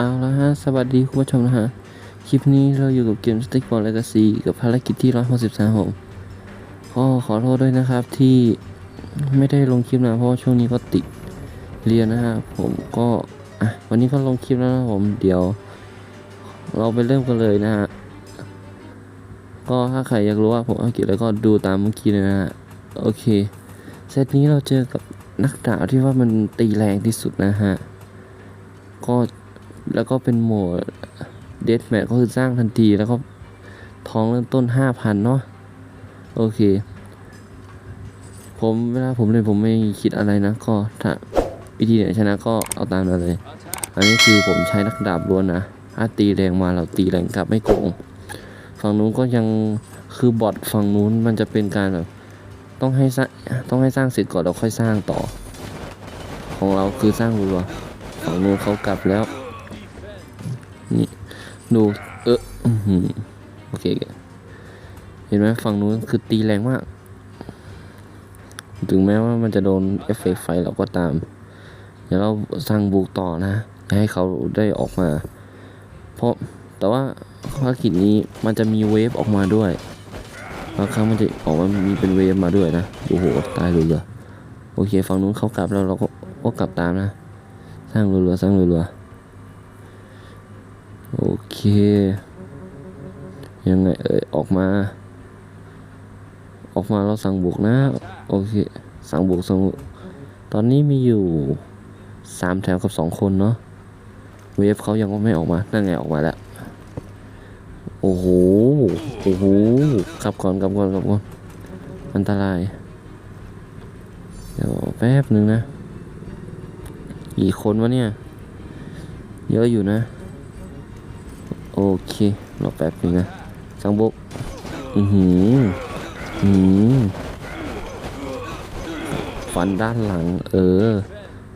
เอาละฮะ สวัสดีคุณผู้ชมนะฮะ คลิปนี้เราอยู่กับเกม Stick Ball Legacy กับภารกิจที่ 163ผมก็ขอโทษด้วยนะครับที่ไม่ได้ลงคลิปนะ เพราะช่วงนี้ก็ติดเรียนนะฮะ ผมก็ อะ วันนี้ก็ลงคลิปแล้วนะผม เดี๋ยว เราไปเริ่มกันเลยนะฮะ ก็ถ้าใครอยากรู้ว่าผมอังกฤษแล้วก็ดูตามเมื่อกี้เลยนะฮะ โอเค เซตนี้เราเจอกับนักดาบที่ว่ามันตีแรงที่สุดนะฮะ ก็ แล้วก็เป็นโหมดเด a แมทก็คือสร้างทันทีแล้วก็ท้องเริ่มต้นห้าพันเนาะโอเค ผมเวลาผมเล่นผมไม่คิดอะไรนะ ก็ถ้าวิธีไหนชนะก็เอาตามนั้นเลย อันนี้คือผมใช้นักดาบล้วนนะถ้าตีแรงมาเราตีแรงกลับไม่โกง ฝั่งนู้นก็ยังคือบอทฝั่งนู้นมันจะเป็นการแบบต้องให้สร้างต้องให้สร้างเสร็จก่อนแล้วค่อยสร้างต่อ ของเราคือสร้างรัวฝั่งนู้นเขากลับแล้ว ดูเอออื้อหือโอเค เห็นไหมฝั่งนู้นคือตีแรงมาก ถึงแม้ว่ามันจะโดนเอฟเฟกไฟเราก็ตาม เดี๋ยวเราสร้างบุกต่อนะ ให้เขาได้ออกมา เพราะแต่ว่าภารกิจนี้มันจะมีเวฟออกมาด้วยบางครั้งมันจะออกมามีเป็นเวฟมาด้วยนะ โอ้โห ตายเลยโอเคฝั่งนู้นเขากลับแล้วเราก็ก็กลับตามนะ สร้างรัวๆสร้างรัวๆโอ เค ยังไงเอ่ยออกมา ออกมาเราสั่งบุกนะ โอเค สั่งบุกสั่งบุกตอนนี้มีอยู่สามแถวกับสองคนเนาะเวฟเขายังไม่ออกมา นั่นไงออกมาแล้ว โอ้โห โอ้โหกลับก่อนกลับก่อนกลับก่อน อันตราย เดี๋ยวแป๊บหนึ่งนะ กี่คนวะเนี่ย เยอะอยู่นะ โอเครอแป๊บนึงนะสังบุกอือหืออือหือฟันด้านหลัง เออ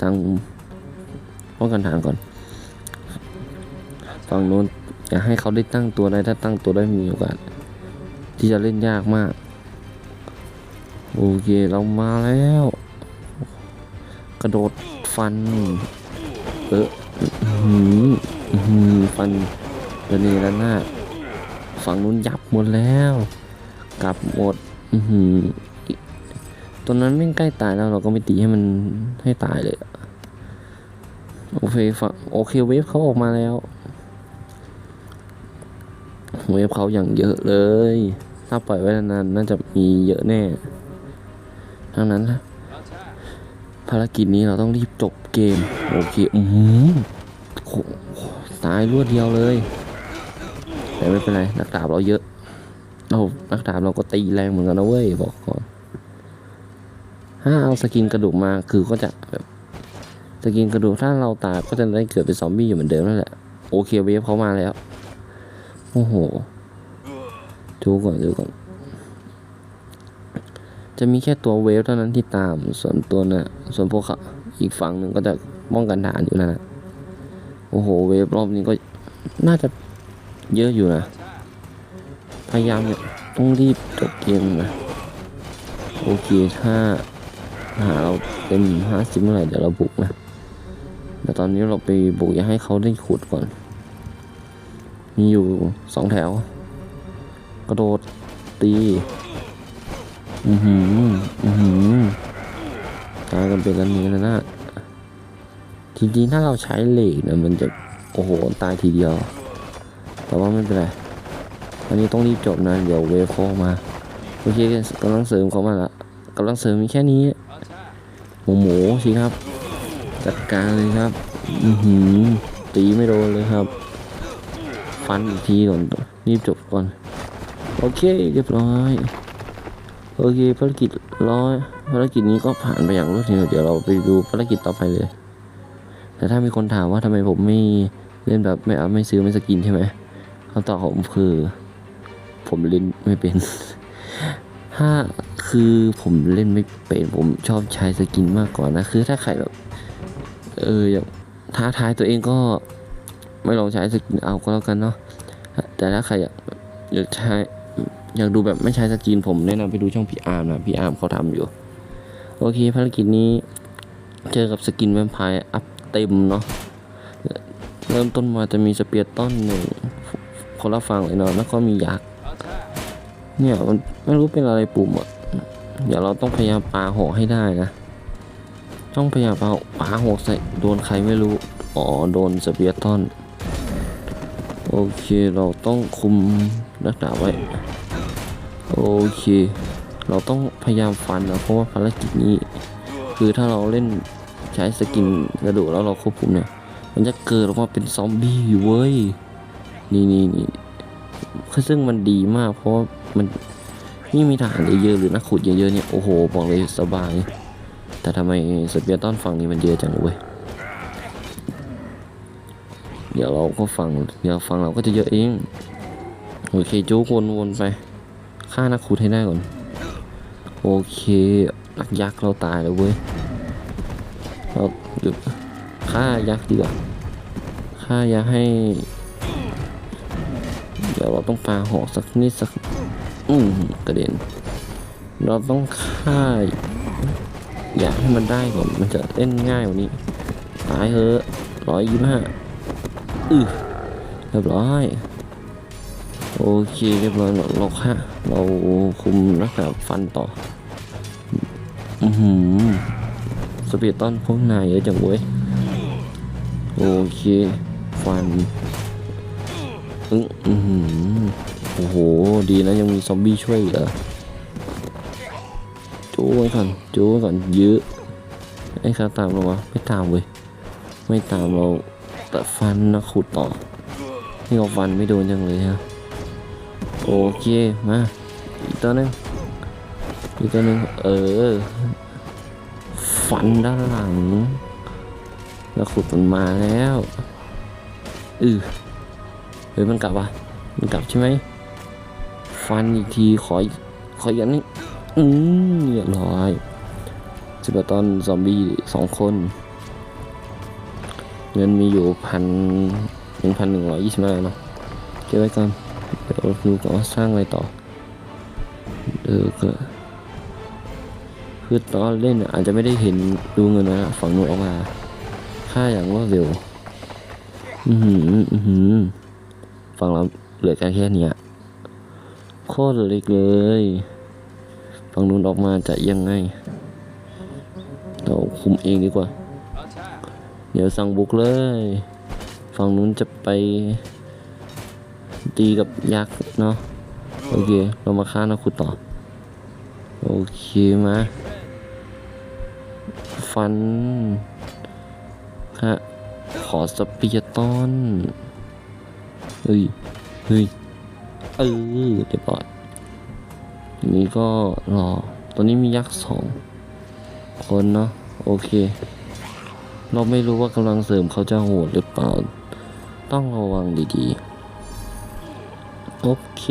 สังป้องกันฐานก่อนฝั่งโน้นอย่าให้เขาได้ตั้งตัวได้ถ้าตั้งตัวได้มีโอกาสที่จะเล่นยากมาก โอเคเรามาแล้ว กระโดดฟัน เอออื้อ หืออื้อหือฟันะเนระฝั่งนู้นยับหมดแล้ว กลับหมดอือหือตัวนั้นไม่ใกล้ตายแล้วเราก็ไม่ตีให้มันให้ตายเลยโอเคฝั่งโอเคเวฟเขาออกมาแล้ว เวฟเขาอย่างเยอะเลย ถ้าปล่อยไว้นานๆน่าจะมีเยอะแน่ทั้งนั้นนะภารกิจนี้เราต้องรีบจบเกม โอเค อือหือโหตายรวดเดียวเลย ไม่เป็นไรนักดาบเราเยอะเรานักดาบเราก็ตีแรงเหมือนกันนะเว้ยบอกก่อนถ้าเอาสกินกระดูกมาคือก็จะแบบสกินกระดูกถ้าเราตายก็จะได้เกิดเป็นซอมบี้อยู่เหมือนเดิมนั่นแหละโอเคเวฟเขามาแล้วโอ้โหดูก่อนดูก่อนจะมีแค่ตัวเวฟเท่านั้นที่ตามส่วนตัวน่ะส่วนพวกเขาอีกฝั่งหนึ่งก็จะป้องกันฐานอยู่นั่นนะโอ้โหเวฟรอบนี้ก็น่าจะ เยอะอยู่นะ พยายามเนี่ยต้องรีบจบเกมนะโอเคถ้าหาเราเต็มห้าสิบเมื่อไหร่เดี๋ยวเราบุกนะแต่ตอนนี้เราไปบุกอยากให้เขาได้ขุดก่อน มีอยู่สองแถว กระโดดตีอือหืออือหือตายกันเป็นกันนี้แล้วนะจริงๆถ้าเราใช้เหล็กเนี่ยมันจะโอ้โหตายทีเดียว แต่ว่าไม่เป็นไรอันนี้ต้องรีบจบนะ เดี๋ยวเวฟโฟมาโอเคกำลังเสริมเขามาละกำลังเสริมมีแค่นี้หมูหมูสิครับ จัดการเลยครับ อือหือตีไม่โดนเลยครับ ฟันอีกทีก่อนรีบจบก่อน โอเคเรียบร้อยโอเคภารกิจร้อยภารกิจนี้ก็ผ่านไปอย่างรวดเร็วเดี๋ยวเราไปดูภารกิจต่อไปเลย แต่ถ้ามีคนถามว่าทำไมผมไม่เล่นแบบไม่เอาไม่ซื้อไม่สกินใช่ไหม คำตอบของผมคือ ผมเล่นไม่เป็นถ้าคือผมเล่นไม่เป็นผมชอบใช้สกินมากกว่านะ คือถ้าใครแบบ เอออยางท้าทายตัวเองก็ไม่ลองใช้สกินเอาก็แล้วกันเนาะแต่ถ้าใครอยากอยากใช้อยากดูแบบไม่ใช้สกินผมแนะนำไปดูช่องพี่อาร์มนะพี่อาร์มเขาทำอยู่ โอเคภารกิจนี้เจอกับสกินแวมไพร์อัพเต็มเนาะเริ่มต้นมาจะมีสเปียร์ต้นหนึ่ง คนละฝั่งเลยเนาะแล้วก็มียักษ์เนี่ยมันไม่รู้เป็นอะไรปุ่มอะเดี๋ยวเราต้องพยายามปาหอกให้ได้นะ ต้องพยายามปาปาหอกใส่โดนใครไม่รู้ อ๋อโดนสเปียร์ต้นโอเคเราต้องคุมรักษาไว้ โอเค เราต้องพยายามฟันนะเพราะว่าภารกิจนี้ คือถ้าเราเล่นใช้สกินกระดูกแล้วเราควบคุมเนี่ย มันจะเกิดออกมาเป็นซอมบี้เว้ย นี่นี่นี่คือซึ่งมันดีมากเพราะมันนี่มีทหารเยอะๆหรือนักขุดเยอะๆเนี่ยโอ้โหบอกเลยสบาย แต่ทำไมสเปียร์ต้อนฝั่งนี้มันเยอะจังเว้ยเดี๋ยวเราก็ฟังเดี๋ยวฟังเราก็จะเยอะเองโอเคจู๊กวนไปฆ่านักขุดให้ได้ก่อนโอเคนักยักษ์เราตายแล้วเว้ยเราหยุดฆ่ายักษ์ดีกว่าฆ่ายักษ์ให้ เดี๋ยวเราต้องปาหอกสักนิดสัก อืมกระเด็น เราต้องฆ่าอยากให้มันได้ก่อน มันจะเล่นง่ายกว่านี้ตายเถอะร้อยยี่ห้าอือเรียบร้อย โอเคเรียบร้อยเราเราฆ่าเราคุมรักษาฟันต่อ อือหือสเปียต้อนพวกนายเยอะจังเว้ย โอเค ฟัน อึ้งอือหือโอ้โห ดีนะยังมีซอมบี้ช่วยเหรอจู้ไว้ก่อนจู้ไว้ก่อนยื้อไอ้ข้าตามเราวะไม่ตามเว้ยไม่ตามเราแต่ฟันนะขุดต่อนี่เราฟันไม่โดนจังเลยฮะโอเคมาอีกตัวหนึงอีกตัวหนึงเออฟันด้านหลังแล้วขุดมันมาแล้วอือ ฮ้ยมันกลับอะมันกลับใช่ไหมฟันอีกทีขออีกขออย่างนี้อืมเรียบร้อยสิบตอนซอมบี้สองคน เงินมีอยู่พันหนึ่งพันหนึ่งร้อยยี่สิบห้าเนาะเก็บไว้ก่อนเดี๋ยวดูก่อนว่าสร้างอะไรต่อเออก็คือตอนเล่นอาจจะไม่ได้เห็นดูเงินนะฝั่งนู้นออกมา ค่าอย่างรวดเร็ว อือหือ อือหือ ฝั่งเราเหลือกันแค่เนี้ยโคตรเล็กเลยฝั่งนู้นออกมาจะยังไง เราคุมเองดีกว่า เดี๋ยวสั่งบุกเลย ฝั่งนู้นจะไปตีกับยักษ์เนาะโอเค เรามาฆ่านักขุดต่อ โอเคมาฟันฮะขอสเปียร์ต้น เฮ้ย เฮ้ย เออเดี๋ยวปล่อยนี้ก็รอ ตอนนี้มียักษ์สองคนเนาะ โอเค เราไม่รู้ว่ากำลังเสริมเขาจะโหดหรือเปล่า ต้องระวังดีๆ โอเค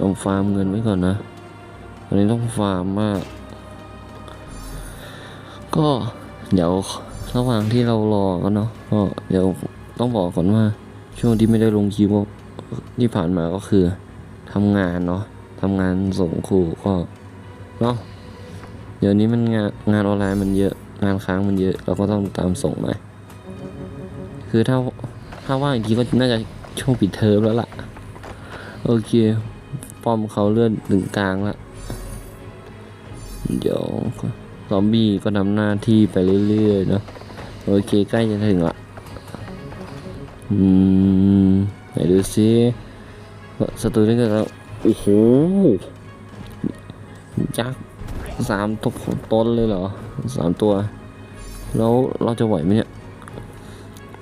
เอาฟาร์มเงินไว้ก่อนนะอันนี้ต้องฟาร์มมาก ก็เดี๋ยวระหว่างที่เรารอกันเนาะก็เดี๋ยวต้องบอกก่อนว่า ช่วงที่ไม่ได้ลงคลิปที่ผ่านมาก็คือทำงานเนาะทำงานส่งครูก็เนาะเดี๋ยวนี้มันงานงานออนไลน์มันเยอะงานค้างมันเยอะ เราก็ต้องตามส่งหน่อยคือถ้าถ้าว่างอีกทีก็น่าจะช่วงปิดเทอมแล้วล่ะ โอเคปอมเขาเลื่อนถึงกลางละเดี๋ยวซอมบี้ก็ทำหน้าที่ไปเรื่อยๆเนาะโอเคใกล้จะถึงละ อืมไหนดูซิสตูนี่ก็โอ้โหยักษ์สามตัวต้นเลยเหรอสามตัว แล้วเราจะไหวไหมเนี่ย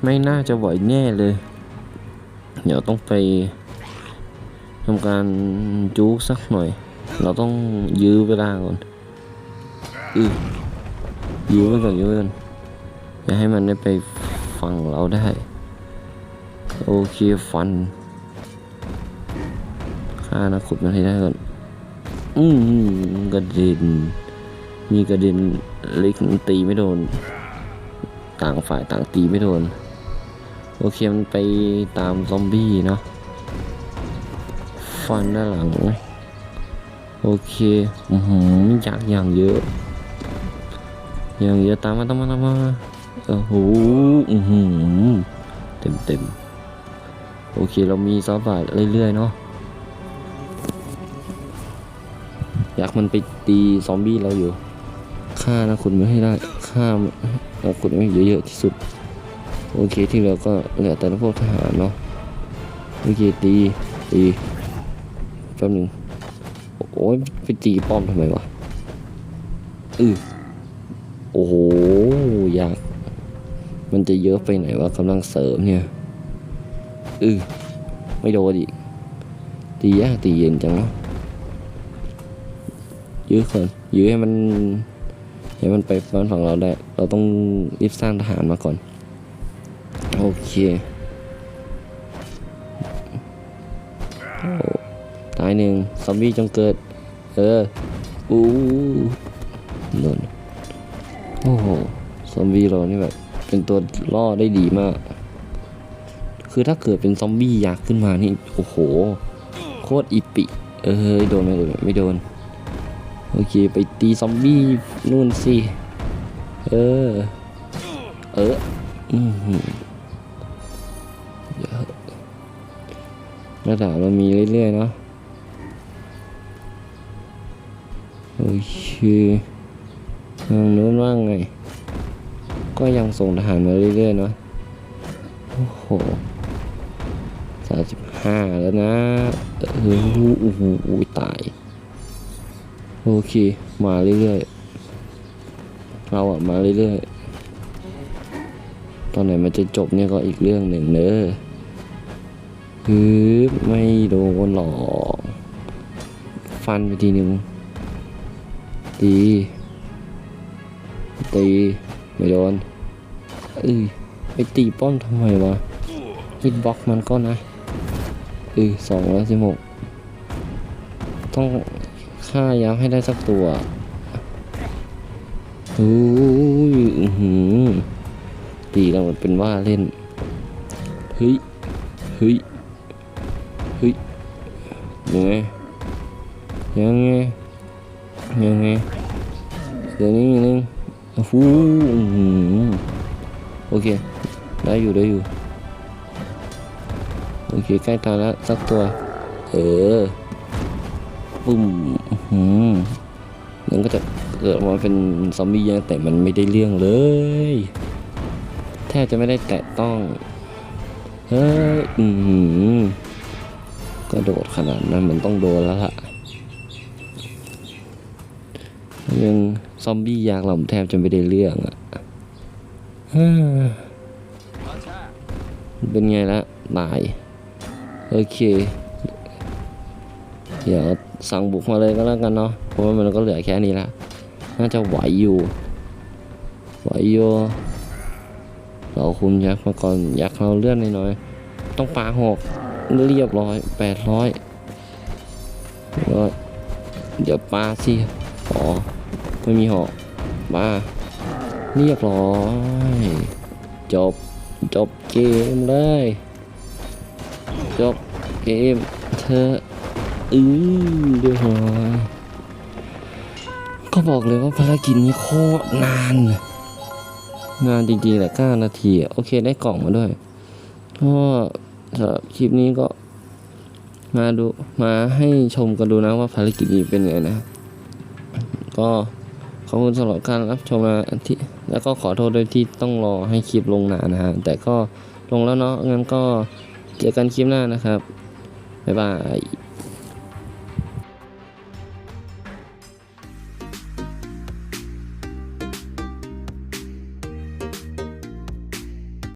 ไม่น่าจะไหวแน่เลย เดี๋ยวต้องไปทำการจูกสักหน่อย เราต้องยื้อเวลาก่อนอือยื้อไว้ก่อนยื้อไว้ก่อนอย่าให้มันได้ไปฟังเราได้ โอเคฟันฆ่านะขุดมันให้ได้ก่อน อืมกระเด็น มีกระเด็นเล็กตีไม่โดน ต่างฝ่ายต่างตีไม่โดน โอเคมันไปตามซอมบี้เนาะ ฟันด้านหลัง โอเค อือหือยักอย่างเยอะ อย่างเยอะตามมาตามมาตามมาโอ้โห อือหือเต็มเต็ม โอเคเรามีซอฟต์แวร์เรื่อยๆเนาะอยากมันไปตีซอมบี้เราอยู่ฆ่านะคุณไม่ให้ได้ฆ่านะคุณไม่เยอะๆที่สุด โอเคที่เหลือก็เหลือแต่พวกทหารเนาะโอเคตีตีแป๊บหนึงโอ้ยไปตีป้อมทำไมวะอือโอ้โหยากมันจะเยอะไปไหนวะกำลังเสริมเนี่ย อือไม่โดนอีกตียากตีเย็นจังเนาะยื้อก่อนยื้อให้มันให้มันไปฝั่งฝั่งเราได้ เราต้องรีบสร้างทหารมาก่อน โอเคโอ้ตายหนึ่งซอมบี้จงเกิด เอออู้โดนโอ้โห ซอมบี้เรานี่แบบ เป็นตัวล่อได้ดีมาก คือถ้าเกิดเป็นซอมบี้อยากขึ้นมานี่โอ้โห โคตรอีปิ เอ้ยโดนไหมโดนไหมไม่โดน โอเคไปตีซอมบี้นู่นสิ เออ เอออือหือระดับเรามีเรื่อยๆเนาะโอเคทางนู้นว่างไง ก็ยังส่งทหารมาเรื่อยๆเนาะโอ้โห สามสิบห้าแล้วนะเออโอ้โหตาย โอเค มาเรื่อยๆเราอะมาเรื่อยๆ ตอนไหนมันจะจบเนี่ยก็อีกเรื่องหนึ่งเนอะฮึบไม่โดนหรอกฟันไปทีหนึ่งตีตีไม่โดนเอ้ยไปตีป้อมทำไมวะฮิตบ็อกมันก็นะ ออสองร้อยสิบหกต้องฆ่ายามให้ได้สักตัวโอ้ยอื้อหือตีกันหมดเป็นว่าเล่น เฮ้ย เฮ้ย เฮ้ย ยังไง ยังไง ยังไง เดี๋ยวนี้นึงโอ้โหอื้อหือโอเค ได้อยู่ได้อยู่ อเคใกล้ตายแล้วสักตัว เออปุ้มหืมมันก็จะเกิดมาเป็นซอมบี้ยังแต่มันไม่ได้เรื่องเลย แทบจะไม่ได้แตะต้อง เฮ้ยอือหือกระโดดขนาดนั้นมันต้องโดนแล้วล่ะยังซอมบี้ยากเราแทบจะไม่ได้เรื่องอะฮ่าเป็นไงละตาย โอเค เดี๋ยวสั่งบุกมาเลยก็แล้วกันเนาะเพราะว่ามันก็เหลือแค่นี้ละน่าจะไหวอยู่ไหวอยู่เราคุณยักษ์มาก่อนยักษ์เราเลื่อนน้อยๆต้องปาหกเรียบร้อยแปดร้อยร้อยเดี๋ยวปาสิอ๋อไม่มีหอกมาเรียบร้อย จบ จบเกมเลย จบเกมเธออือเรียบร้อยก็บอกเลยว่าภารกิจนี้โคตรนาน นานจริงๆแหละ9นาที โอเคได้กล่องมาด้วยก็สำหรับคลิปนี้ก็มาดูมาให้ชมกันดูนะว่าภารกิจนี้เป็นไงนะ ก็ขอบคุณสำหรับการรับชมนะที่แล้วก็ขอโทษด้วยที่ต้องรอให้คลิปลงนานนะฮะแต่ก็ลงแล้วเนาะงั้นก็ เจอกันคลิปหน้านะครับ บ๊ายบาย